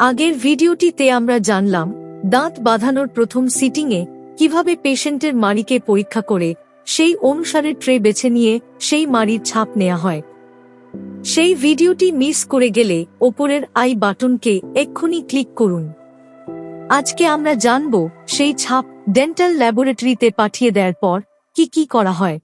আগের ভিডিওটিতে আমরা জানলাম, দাঁত বাঁধানোর প্রথম সিটিংয়ে কীভাবে পেশেন্টের মাড়িকে পরীক্ষা করে, সেই অনুসারে ট্রে বেছে নিয়ে সেই মাড়ির ছাপ নেওয়া হয়। সেই ভিডিওটি মিস করে গেলে ওপরের আই বাটনকে এক্ষুনি ক্লিক করুন। আজকে আমরা জানব, সেই ছাপ ডেন্টাল ল্যাবরেটরিতে পাঠিয়ে দেওয়ার পর কি কি করা হয়।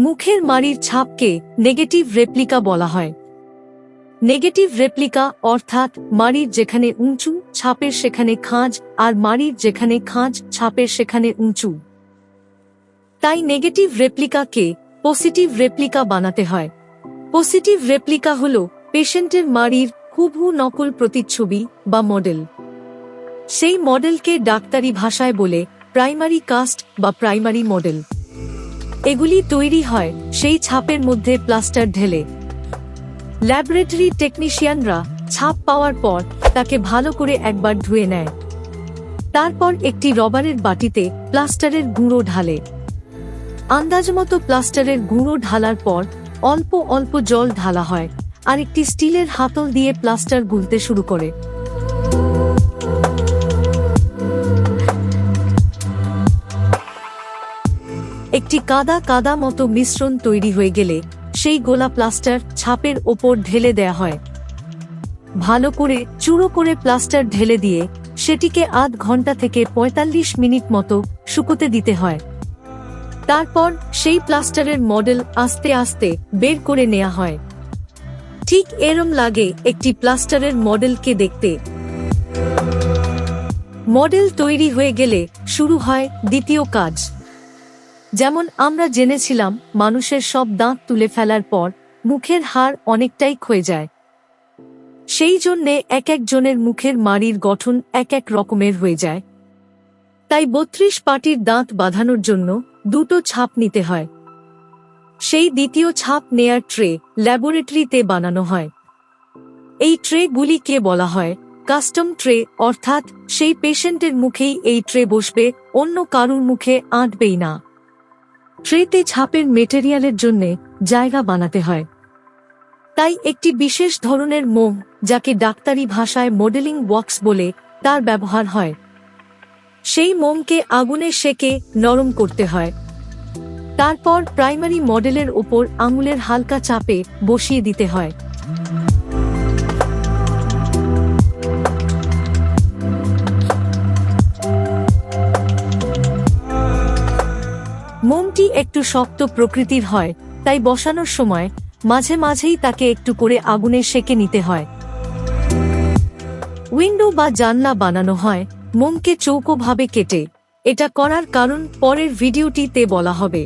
মুখের মাড়ির ছাপকে নেগেটিভ রেপ্লিকা বলা হয়। নেগেটিভ রেপ্লিকা অর্থাৎ মাড়ির যেখানে উঁচু, ছাপের সেখানে খাঁজ, আর মাড়ির যেখানে খাঁজ, ছাপের সেখানে উঁচু। তাই নেগেটিভ রেপ্লিকাকে পজিটিভ রেপ্লিকা বানাতে হয়। পজিটিভ রেপ্লিকা হল পেশেন্টের মাড়ির হুবহু নকল প্রতিচ্ছবি বা মডেল। সেই মডেলকে ডাক্তারি ভাষায় বলে প্রাইমারি কাস্ট বা প্রাইমারি মডেল এগুলি তৈরি হয় সেই ছাপের মধ্যে প্লাস্টার ঢেলে। ল্যাবরেটরি টেকনিশিয়ানরা ছাপ পাওয়ার পর তাকে ভালো করে একবার ধুয়ে নেয়। তারপর একটি রবারের বাটিতে প্লাস্টারের গুঁড়ো ঢালে। আন্দাজমতো প্লাস্টারের গুঁড়ো ঢালার পর অল্প অল্প জল ঢালা হয় আর একটি স্টিলের হাতল দিয়ে প্লাস্টার গুলতে শুরু করে। একটি কাদা কাদা মতো মিশ্রণ তৈরি হয়ে গেলে সেই গোলা প্লাস্টার ছাপের ওপর ঢেলে দেয়া হয়। ভালো করে, চুড়ো করে প্লাস্টার ঢেলে দিয়ে সেটিকে আধ ঘণ্টা থেকে ৪৫ মিনিট মতো শুকোতে দিতে হয়। তারপর সেই প্লাস্টারের মডেল আস্তে আস্তে বের করে নেওয়া হয়। ঠিক এরম লাগে একটি প্লাস্টারের মডেলকে দেখতে। মডেল তৈরি হয়ে গেলে শুরু হয় দ্বিতীয় কাজ। যেমন আমরা জেনেছিলাম, মানুষের সব দাঁত তুলে ফেলার পর মুখের হাড় অনেকটাই ক্ষয়ে যায়। সেই জন্যে এক একজনের মুখের মাড়ির গঠন এক এক রকমের হয়ে যায়। তাই বত্রিশ পাটির দাঁত বাঁধানোর জন্য দুটো ছাপ নিতে হয়। সেই দ্বিতীয় ছাপ নেয়ার ট্রে ল্যাবরেটরিতে বানানো হয়। এই ট্রেগুলিকে বলা হয় কাস্টম ট্রে, অর্থাৎ সেই পেশেন্টের মুখেই এই ট্রে বসবে, অন্য কারুর মুখে আঁটবেই না। ট্রেতে ছাপের মেটেরিয়ালের জন্য জায়গা বানাতে হয়। তাই একটি বিশেষ ধরনের মোম, যাকে ডাক্তারি ভাষায় মডেলিং ওয়াক্স বলে তার ব্যবহার হয়। সেই মোমকে আগুনে সেকে নরম করতে হয়। তারপর প্রাইমারি মডেলের ওপর আঙুলের হালকা চাপে বসিয়ে দিতে হয়। মোমটি একটু শক্ত প্রকৃতির হয়, তাই বসানোর সময় মাঝে মাঝেই তাকে একটু করে আগুনে সেকে নিতে হয়। উইন্ডো বা জানলা বানানো হয় মোমকে চৌকোভাবে কেটে। এটা করার কারণ পরের ভিডিওটিতে বলা হবে।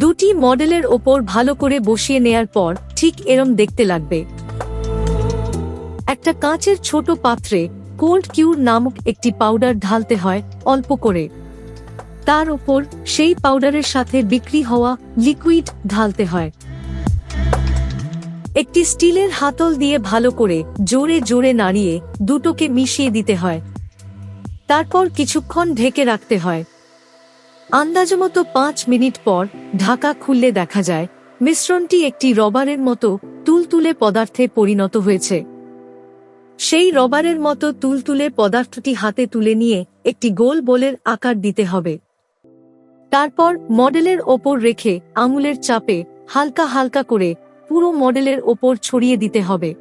দুটি মডেলের ওপর ভালো করে বসিয়ে নেয়ার পর ঠিক এরম দেখতে লাগবে। একটা কাঁচের ছোট পাত্রে কোল্ড কিউর নামক একটি পাউডার ঢালতে হয়, অল্প করে। তার ওপর সেই পাউডারের সাথে বিক্রি হওয়া লিকুইড ঢালতে হয়। একটি স্টিলের হাতল দিয়ে ভালো করে জোরে জোরে নাড়িয়ে দুটোকে মিশিয়ে দিতে হয়। তারপর কিছুক্ষণ ঢেকে রাখতে হয়। আন্দাজমতো পাঁচ মিনিট পর ঢাকা খুললে দেখা যায়, মিশ্রণটি একটি রবারের মতো তুলতুলে পদার্থে পরিণত হয়েছে। সেই রবারের মতো তুলতুলে পদার্থটি হাতে তুলে নিয়ে একটি গোল বোলের আকার দিতে হবে। তারপর মডেলের ওপর রেখে আঙুলের চাপে হালকা হালকা করে পুরো মডেলের ওপর ছড়িয়ে দিতে হবে।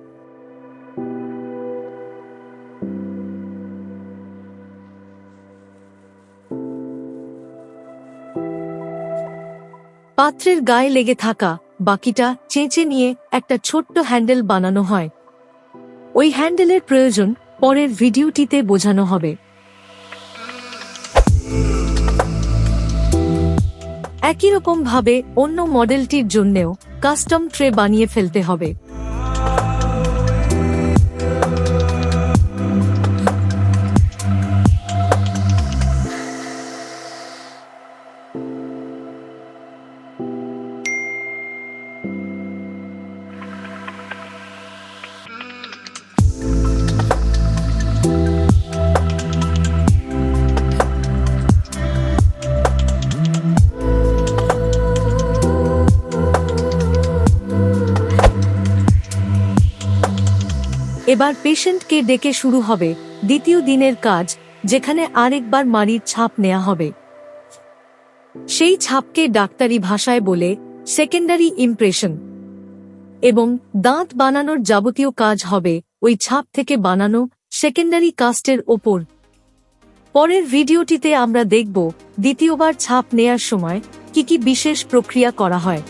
পাত্রের গায়ে লেগে থাকা বাকিটা চেঁচে নিয়ে একটা ছোট্ট হ্যান্ডেল বানানো হয়। ওই হ্যান্ডেলের প্রয়োজন পরের ভিডিওটিতে বোঝানো হবে। একই রকম ভাবে অন্য মডেলটির জন্যেও কাস্টম ট্রে বানিয়ে ফেলতে হবে। thank you এবার পেশেন্টকে ডেকে শুরু হবে দ্বিতীয় দিনের কাজ, যেখানে আরেকবার মাড়ির ছাপ নেওয়া হবে। সেই ছাপকে ডাক্তারি ভাষায় বলে সেকেন্ডারি ইমপ্রেশন এবং দাঁত বানানোর যাবতীয় কাজ হবে ওই ছাপ থেকে বানানো সেকেন্ডারি কাস্টের ওপর। পরের ভিডিওটিতে আমরা দেখব দ্বিতীয়বার ছাপ নেয়ার সময় কি কি বিশেষ প্রক্রিয়া করা হয়।